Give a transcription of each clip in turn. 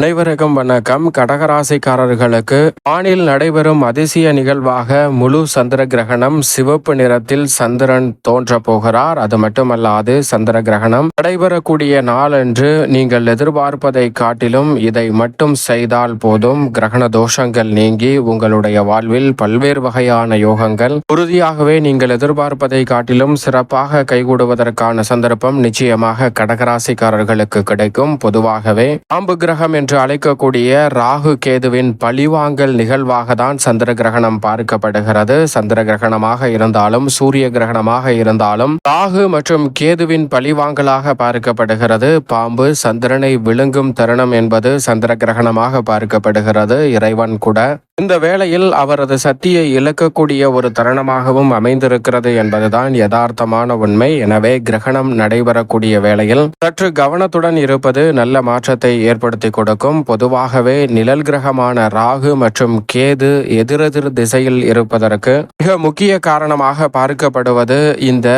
அனைவருக்கும் வணக்கம். கடகராசிக்காரர்களுக்கு வானில் நடைபெறும் அதிசய நிகழ்வாக முழு சந்திர கிரகணம் சிவப்பு நிறத்தில் சந்திரன் தோன்ற போகிறார் அது மட்டுமல்லாது சந்திர கிரகணம் நடைபெறக்கூடிய நாளன்று நீங்கள் எதிர்பார்ப்பதை காட்டிலும் இதை மட்டும் செய்தால் போதும். கிரகண தோஷங்கள் நீங்கி உங்களுடைய வாழ்வில் பல்வேறு வகையான யோகங்கள் உறுதியாகவே நீங்கள் எதிர்பார்ப்பதை காட்டிலும் சிறப்பாக கைகூடுவதற்கான சந்தர்ப்பம் நிச்சயமாக கடகராசிக்காரர்களுக்கு கிடைக்கும். பொதுவாகவே ஆம்பு கிரகம் என்று அழைக்கக்கூடிய ராகு கேதுவின் பழிவாங்கல் நிகழ்வாக தான் சந்திர கிரகணம் பார்க்கப்படுகிறது. சந்திர கிரகணமாக இருந்தாலும் சூரிய கிரகணமாக இருந்தாலும் ராகு மற்றும் கேதுவின் பழிவாங்கலாக பார்க்கப்படுகிறது. பாம்பு சந்திரனை விழுங்கும் தருணம் என்பது சந்திர கிரகணமாக பார்க்கப்படுகிறது. இறைவன் கூட இந்த வேளையில் அவரது சக்தியை இழக்கக்கூடிய ஒரு தருணமாகவும் அமைந்திருக்கிறது என்பதுதான் யதார்த்தமான உண்மை. எனவே கிரகணம் நடைபெறக்கூடிய வேளையில் சற்று கவனத்துடன் இருப்பது நல்ல மாற்றத்தை ஏற்படுத்தி கொடுக்கும். பொதுவாகவே நிழல் கிரகமான ராகு மற்றும் கேது எதிரெதிர் திசையில் இருப்பதற்கு மிக முக்கிய காரணமாக பார்க்கப்படுவது இந்த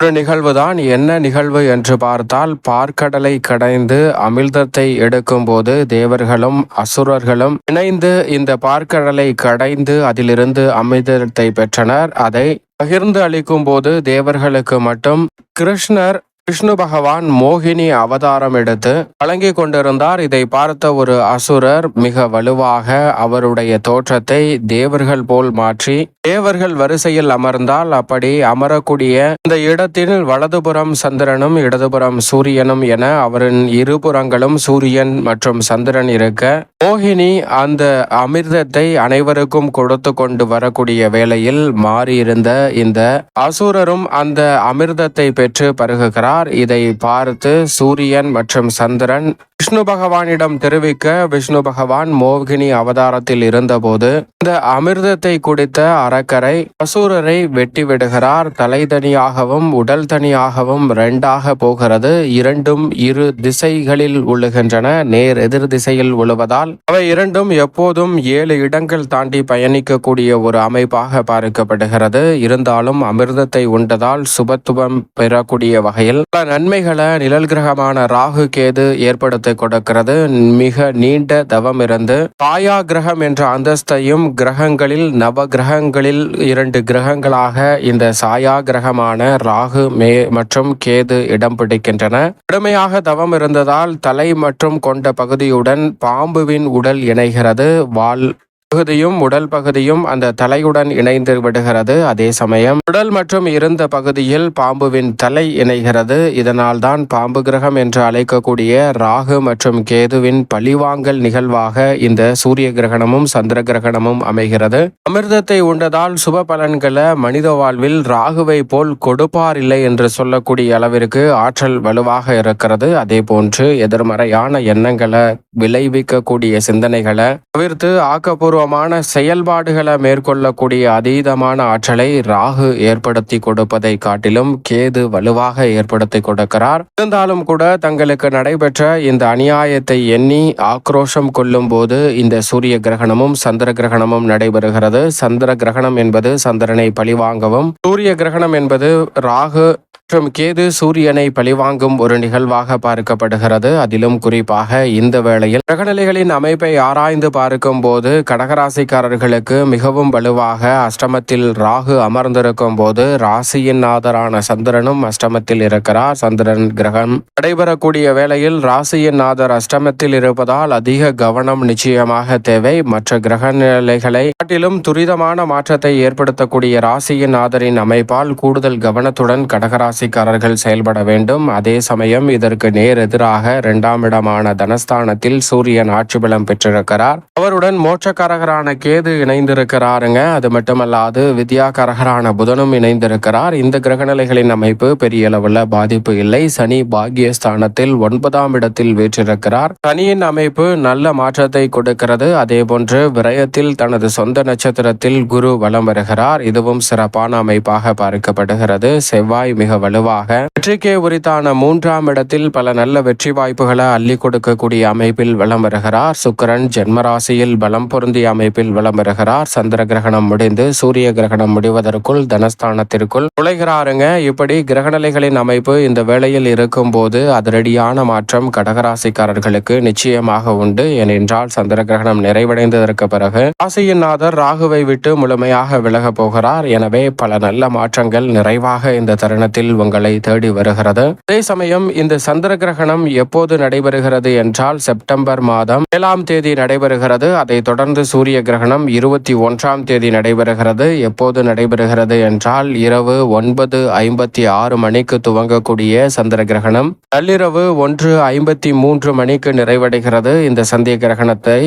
ஒரு நிகழ்வுதான் என்ன நிகழ்வு என்று பார்த்தால் பார்க்கடலை கடைந்து அமிர்தத்தை எடுக்கும்போது தேவர்களும் அசுரர்களும் இணைந்து இந்த பார்க்கடலை கடைந்து அதிலிருந்து அமிர்தத்தை பெற்றனர். அதை பகிர்ந்து அளிக்கும் போது தேவர்களுக்கு மட்டும் கிருஷ்ணர் விஷ்ணு பகவான் மோகினி அவதாரம் எடுத்து வழங்கி கொண்டிருந்தார். இதை பார்த்த ஒரு அசுரர் மிக வலுவாக அவருடைய தோற்றத்தை தேவர்கள் போல் மாற்றி தேவர்கள் வரிசையில் அமர்ந்தால் அப்படி அமரக்கூடிய இந்த இடத்தில் வலதுபுறம் சந்திரனும் இடதுபுறம் சூரியனும் என அவரின் இருபுறங்களும் சூரியன் மற்றும் சந்திரன் இருக்க மோகினி அந்த அமிர்தத்தை அனைவருக்கும் கொடுத்து கொண்டு வரக்கூடிய வேளையில் மாறியிருந்த இந்த அசுரரும் அந்த அமிர்தத்தை பெற்று பருகுகிறார். இதை பார்த்து சூரியன் மற்றும் சந்திரன் விஷ்ணு பகவானிடம் தெரிவிக்க விஷ்ணு பகவான் மோகினி அவதாரத்தில் இருந்தபோது இந்த அமிர்தத்தை குடித்த அரக்கரை அசூரரை வெட்டிவிடுகிறார் தலை தனியாகவும் உடல் தனியாகவும் ரெண்டாக போகிறது. இரண்டும் இரு திசைகளில் உழுகின்றன. நேர் எதிர் திசையில் உழுவதால் அவை இரண்டும் எப்போதும் ஏழு இடங்கள் தாண்டி பயணிக்கக்கூடிய ஒரு அமைப்பாக பார்க்கப்படுகிறது. இருந்தாலும் அமிர்தத்தை உண்டதால் சுபத்துவம் பெறக்கூடிய வகையில் பல நன்மைகளை நிழல் கிரகமான ராகு கேது ஏற்படுத்த கொடுக்கிறது. மிக நீண்ட தவம் இருந்து பாயா கிரகம் என்ற அந்தஸ்தையும் கிரகங்களில் நவ கிரகங்களில் இரண்டு கிரகங்களாக இந்த சாயா கிரகமான ராகு மே மற்றும் கேது இடம் பிடிக்கின்றன. கடுமையாக தவம் இருந்ததால் தலை மற்றும் கொண்ட பகுதியுடன் பாம்புவின் உடல் இணைகிறது. வால் பகுதியும் உடல் பகுதியும் அந்த தலையுடன் இணைந்து விடுகிறது. அதே சமயம் உடல் மற்றும் இருந்த பகுதியில் பாம்புவின் தலை இணைகிறது. இதனால் தான் பாம்பு கிரகம் என்று அழைக்கக்கூடிய ராகு மற்றும் கேதுவின் பழிவாங்கல் நிகழ்வாக இந்த சூரிய கிரகணமும் சந்திர கிரகணமும் அமைகிறது. அமிர்தத்தை உண்டதால் சுப பலன்களை மனித வாழ்வில் ராகுவை போல் கொடுப்பார் இல்லை என்று சொல்லக்கூடிய அளவிற்கு ஆற்றல் வலுவாக இருக்கிறது. அதே போன்று எதிர்மறையான எண்ணங்களை விளைவிக்கக்கூடிய சிந்தனைகளை தவிர்த்து ஆக்கப்பூர்வ பூர்வமான செயல்பாடுகளை மேற்கொள்ளக்கூடிய அதீதமான ஆற்றலை ராகு ஏற்படுத்தி கொடுப்பதை காட்டிலும் கேது வலுவாக ஏற்படுத்தி கொடுக்கிறார். இருந்தாலும் கூட தங்களுக்கு நடைபெற்ற இந்த அநியாயத்தை எண்ணி ஆக்ரோஷம் கொள்ளும் போது இந்த சூரிய கிரகணமும் சந்திர கிரகணமும் நடைபெறுகிறது. சந்திர கிரகணம் என்பது சந்திரனை பழிவாங்கவும் சூரிய கிரகணம் என்பது ராகு மற்றும் கேது சூரியனை பழிவாங்கும் ஒரு நிகழ்வாக பார்க்கப்படுகிறது. அதிலும் குறிப்பாக இந்த வேளையில் கிரகநிலைகளின் அமைப்பை ஆராய்ந்து பார்க்கும் போது கடகராசிக்காரர்களுக்கு மிகவும் வலுவாக அஷ்டமத்தில் ராகு அமர்ந்திருக்கும் போது ராசியின் நாதரான சந்திரனும் அஷ்டமத்தில் இருக்கிறார். சந்திரன் கிரகம் நடைபெறக்கூடிய வேளையில் ராசியின் நாதர் அஷ்டமத்தில் இருப்பதால் அதிக கவனம் நிச்சயமாக தேவை. மற்ற கிரக நிலைகளை காட்டிலும் துரிதமான மாற்றத்தை ஏற்படுத்தக்கூடிய ராசியின் நாதரின் அமைப்பால் கூடுதல் கவனத்துடன் கடகராசி ராசிக்காரர்கள் செயல்பட வேண்டும். அதே சமயம் இதற்கு நேர் எதிராக இரண்டாம் இடமான தனஸ்தானத்தில் சூரியன் ஆட்சி பலம் பெற்றிருக்கிறார். அவருடன் மோட்சக்காரகரான கேது இணைந்திருக்கிறாருங்க. அது மட்டுமல்லாது வித்யாகாரகரான புதனும் இணைந்திருக்கிறார். இந்த கிரகநிலைகளின் அமைப்பு பெரிய அளவுல பாதிப்பு இல்லை. சனி பாகியஸ்தானத்தில் ஒன்பதாம் இடத்தில் வீற்றிருக்கிறார். சனியின் அமைப்பு நல்ல மாற்றத்தை கொடுக்கிறது. அதே போன்று விரயத்தில் தனது சொந்த நட்சத்திரத்தில் குரு வலம் வருகிறார். இதுவும் சிறப்பான அமைப்பாக பார்க்கப்படுகிறது. செவ்வாய் மிக வலுவாக. வெற்றிக்கே உரித்தான மூன்றாம் இடத்தில் பல நல்ல வெற்றி வாய்ப்புகளை அள்ளி கொடுக்கக்கூடிய அமைப்பில் வலம் வருகிறார் சுக்கிரன். ஜென்மராசியில் பலம் பொருந்திய அமைப்பில் வலம் வருகிறார். சந்திர கிரகணம் முடிந்து சூரிய கிரகணம் முடிவதற்குள் தனஸ்தானத்திற்குள் நுழைகிறாருங்க. இப்படி கிரகநிலைகளின் அமைப்பு இந்த வேளையில் இருக்கும்போது அதிரடியான மாற்றம் கடகராசிக்காரர்களுக்கு நிச்சயமாக உண்டு. ஏனென்றால் சந்திர கிரகணம் நிறைவடைந்ததற்கு பிறகு ராசியின் நாதர் ராகுவை விட்டு முழுமையாக விலக போகிறார். எனவே பல நல்ல மாற்றங்கள் நிறைவாக இந்த தருணத்தில் உங்களை தேடி வருகிறது. அதே சமயம் இந்த சந்திர கிரகணம் எப்போது நடைபெறுகிறது என்றால் செப்டம்பர் மாதம் ஏழாம் தேதி நடைபெறுகிறது. அதைத் தொடர்ந்து சூரிய கிரகணம் இருபத்தி ஒன்றாம் தேதி நடைபெறுகிறது. எப்போது நடைபெறுகிறது என்றால் இரவு ஒன்பது ஐம்பத்தி ஆறு மணிக்கு துவங்கக்கூடிய சந்திர கிரகணம். நள்ளிரவு ஒன்று ஐம்பத்தி மூன்று மணிக்கு நிறைவடைகிறது. இந்த சந்திய கிரகணத்தை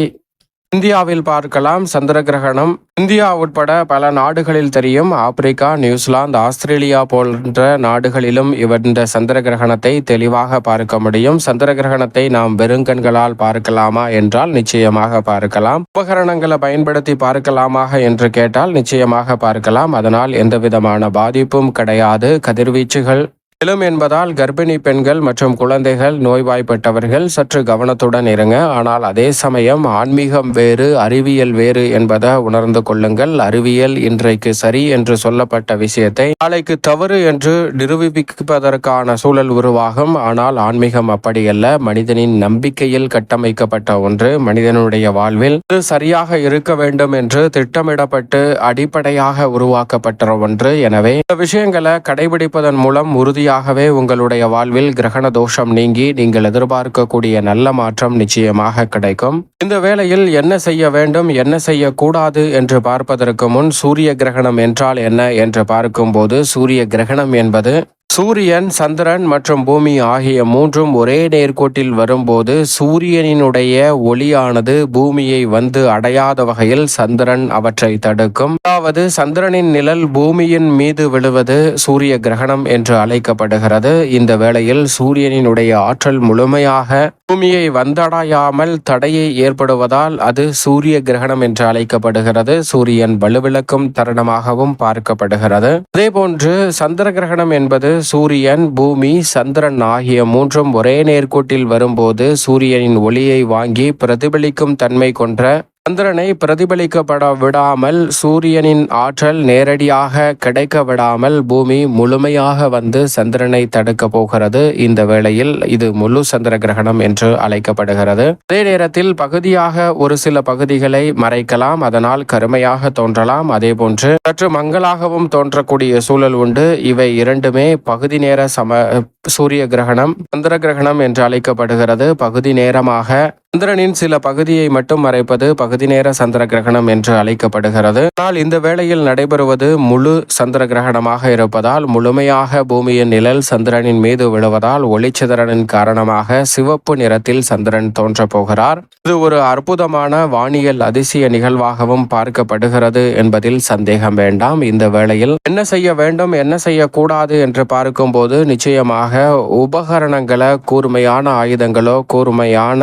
இந்தியாவில் பார்க்கலாம் சந்திர கிரகணம் இந்தியா உட்பட பல நாடுகளில் தெரியும் ஆப்பிரிக்கா நியூசிலாந்து ஆஸ்திரேலியா போன்ற நாடுகளிலும் இவர் இந்த சந்திர கிரகணத்தை தெளிவாக பார்க்க முடியும். சந்திர கிரகணத்தை நாம் வெறுங்கண்களால் பார்க்கலாமா என்றால் நிச்சயமாக பார்க்கலாம். உபகரணங்களை பயன்படுத்தி பார்க்கலாமாக என்று கேட்டால் நிச்சயமாக பார்க்கலாம். அதனால் எந்த விதமான பாதிப்பும் கிடையாது. கதிர்வீச்சுகள் மேலும் என்பதால் கர்ப்பிணி பெண்கள் மற்றும் குழந்தைகள் நோய்வாய்ப்பட்டவர்கள் சற்று கவனத்துடன் இருங்க. ஆனால் அதே சமயம் ஆன்மீகம் வேறு அறிவியல் வேறு என்பதை உணர்ந்து கொள்ளுங்கள். அறிவியல் இன்றைக்கு சரி என்று சொல்லப்பட்ட விஷயத்தை நாளைக்கு தவறு என்று நிரூபிப்பதற்கான சூழல் உருவாகும். ஆனால் ஆன்மீகம் அப்படியல்ல. மனிதனின் நம்பிக்கையில் கட்டமைக்கப்பட்ட ஒன்று. மனிதனுடைய வாழ்வில் இது சரியாக இருக்க வேண்டும் என்று திட்டமிடப்பட்டு அடிப்படையாக உருவாக்கப்பட்ட ஒன்று. எனவே இந்த விஷயங்களை கடைபிடிப்பதன் மூலம் உறுதியாக உறுதியாகவே உங்களுடைய வாழ்வில் கிரகண தோஷம் நீங்கி நீங்கள் எதிர்பார்க்கக்கூடிய நல்ல மாற்றம் நிச்சயமாக கிடைக்கும். இந்த வேளையில் என்ன செய்ய வேண்டும் என்ன செய்யக்கூடாது என்று பார்ப்பதற்கு முன் சூரிய கிரகணம் என்றால் என்ன என்று பார்க்கும்போது சூரிய கிரகணம் என்பது சூரியன் சந்திரன் மற்றும் பூமி ஆகிய மூன்றும் ஒரே நேர்கோட்டில் வரும்போது சூரியனினுடைய ஒளியானது பூமியை வந்து அடையாத வகையில் சந்திரன் அவற்றை தடுக்கும். அதாவது சந்திரனின் நிழல் பூமியின் மீது விழுவது சூரிய கிரகணம் என்று அழைக்கப்படுகிறது. இந்த வேளையில் சூரியனினுடைய ஆற்றல் முழுமையாக பூமியை வந்தடையாமல் தடையை ஏற்படுவதால் அது சூரிய கிரகணம் என்று அழைக்கப்படுகிறது. சூரியன் வலுவிளக்கும் தருணமாகவும் பார்க்கப்படுகிறது. அதே போன்று சந்திர கிரகணம் என்பது சூரியன் பூமி சந்திரன் ஆகிய மூன்றும் ஒரே நேர்கோட்டில் வரும்போது சூரியனின் ஒளியை வாங்கி பிரதிபலிக்கும் தன்மை கொன்ற சந்திரனை பிரதிபலிக்கப்பட விடாமல் சூரியனின் ஆற்றல் நேரடியாக கிடைக்க விடாமல் பூமி முழுமையாக வந்து சந்திரனை தடுக்க போகிறது. இந்த வேளையில் இது முழு சந்திர கிரகணம் என்று அழைக்கப்படுகிறது. அதே நேரத்தில் பகுதியாக ஒரு சில பகுதிகளை மறைக்கலாம் அதனால் கருமையாக தோன்றலாம். அதே போன்று சற்று மங்களாகவும் தோன்றக்கூடிய சூழல் உண்டு. இவை இரண்டுமே பகுதி நேர சம சூரிய கிரகணம் சந்திர கிரகணம் என்று அழைக்கப்படுகிறது. பகுதி நேரமாக சந்திரனின் சில பகுதியை மட்டும் மறைப்பது பகுதி நேர சந்திர கிரகணம் என்று அழைக்கப்படுகிறது. ஆனால் இந்த வேளையில் நடைபெறுவது முழு சந்திர கிரகணமாக இருப்பதால் முழுமையாக பூமியின் நிழல் சந்திரனின் மீது விழுவதால் ஒளிச்சிதறனின் காரணமாக சிவப்பு நிறத்தில் சந்திரன் தோன்றப் போகிறார். இது ஒரு அற்புதமான வானியல் அதிசய நிகழ்வாகவும் பார்க்கப்படுகிறது என்பதில் சந்தேகம் வேண்டாம். இந்த வேளையில் என்ன செய்ய வேண்டும் என்ன செய்யக்கூடாது என்று பார்க்கும்போது நிச்சயமாக உபகரணங்களை கூர்மையான ஆயுதங்களோ கூர்மையான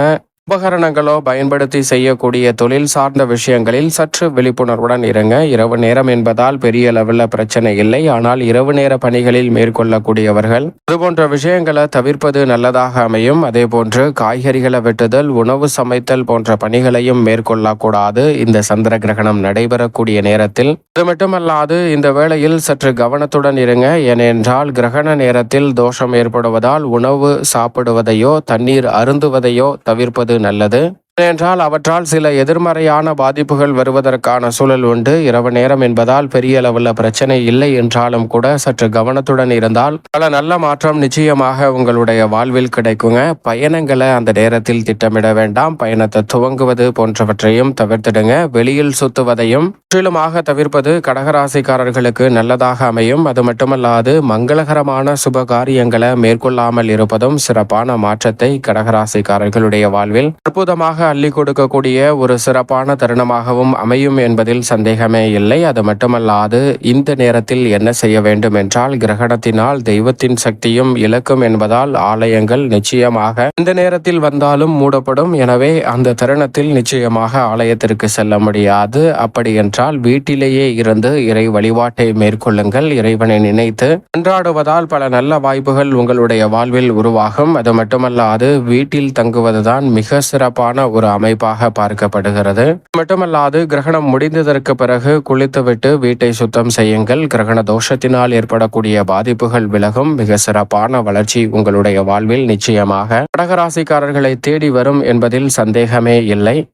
உபகரணங்களோ பயன்படுத்தி செய்யக்கூடிய தொழில் சார்ந்த விஷயங்களில் சற்று விழிப்புணர்வுடன் இருங்க. இரவு நேரம் என்பதால் பெரிய அளவில் பிரச்சனை இல்லை. ஆனால் இரவு நேர பணிகளில் மேற்கொள்ளக்கூடியவர்கள் இதுபோன்ற விஷயங்களை தவிர்ப்பது நல்லதாக அமையும். அதே போன்று காய்கறிகளை வெட்டுதல் உணவு சமைத்தல் போன்ற பணிகளையும் மேற்கொள்ளக்கூடாது. இந்த சந்திர கிரகணம் நடைபெறக்கூடிய நேரத்தில் இது மட்டுமல்லாது இந்த வேளையில் சற்று கவனத்துடன் இருங்க. ஏனென்றால் கிரகண நேரத்தில் தோஷம் ஏற்படுவதால் உணவு சாப்பிடுவதையோ தண்ணீர் அருந்துவதையோ தவிர்ப்பது நல்லது. ஏனென்றால் அவற்றால் சில எதிர்மறையான பாதிப்புகள் வருவதற்கான சூழல் உண்டு. இரவு நேரம் என்பதால் பெரிய அளவில் பிரச்சனை இல்லை என்றாலும் கூட சற்று கவனத்துடன் இருந்தால் பல நல்ல மாற்றம் நிச்சயமாக உங்களுடைய வாழ்வில் கிடைக்குங்க. பயணங்களை அந்த நேரத்தில் திட்டமிட வேண்டாம். பயணத்தை துவங்குவது போன்றவற்றையும் தவிர்த்திடுங்க. வெளியில் சுத்துவதையும் முற்றிலுமாக தவிர்ப்பது கடகராசிக்காரர்களுக்கு நல்லதாக அமையும். அது மட்டுமல்லாது மங்களகரமான சுப காரியங்களை மேற்கொள்ளாமல் இருப்பதும் சிறப்பான மாற்றத்தை கடகராசிக்காரர்களுடைய வாழ்வில் அற்புதமாக அள்ளி கொடுக்கக்கூடிய ஒரு சிறப்பான தருணமாகவும் அமையும் என்பதில் சந்தேகமே இல்லை. அது மட்டுமல்லாது இந்த நேரத்தில் என்ன செய்ய வேண்டும் என்றால் கிரகணத்தினால் தெய்வத்தின் சக்தியும் இழக்கும் என்பதால் ஆலயங்கள் நிச்சயமாக இந்த நேரத்தில் வந்தாலும் மூடப்படும். எனவே அந்த தருணத்தில் நிச்சயமாக ஆலயத்திற்கு செல்ல முடியாது. அப்படி என்றால் வீட்டிலேயே இருந்து இறை வழிபாட்டை மேற்கொள்ளுங்கள். இறைவனை நினைத்து கொண்டாடுவதால் பல நல்ல வாய்ப்புகள் உங்களுடைய வாழ்வில் உருவாகும். அது மட்டுமல்லாது வீட்டில் தங்குவதுதான் மிக சிறப்பான ஒரு அமைப்பாக பார்க்கப்படுகிறது. மட்டுமல்லாது கிரகணம் முடிந்ததற்கு பிறகு குளித்துவிட்டு வீட்டை சுத்தம் செய்யுங்கள். கிரகண தோஷத்தினால் ஏற்படக்கூடிய பாதிப்புகள் விலகும். மிக சிறப்பான வளர்ச்சி உங்களுடைய வாழ்வில் நிச்சயமாக. கடகராசிக்காரர்களை தேடி வரும் என்பதில் சந்தேகமே இல்லை.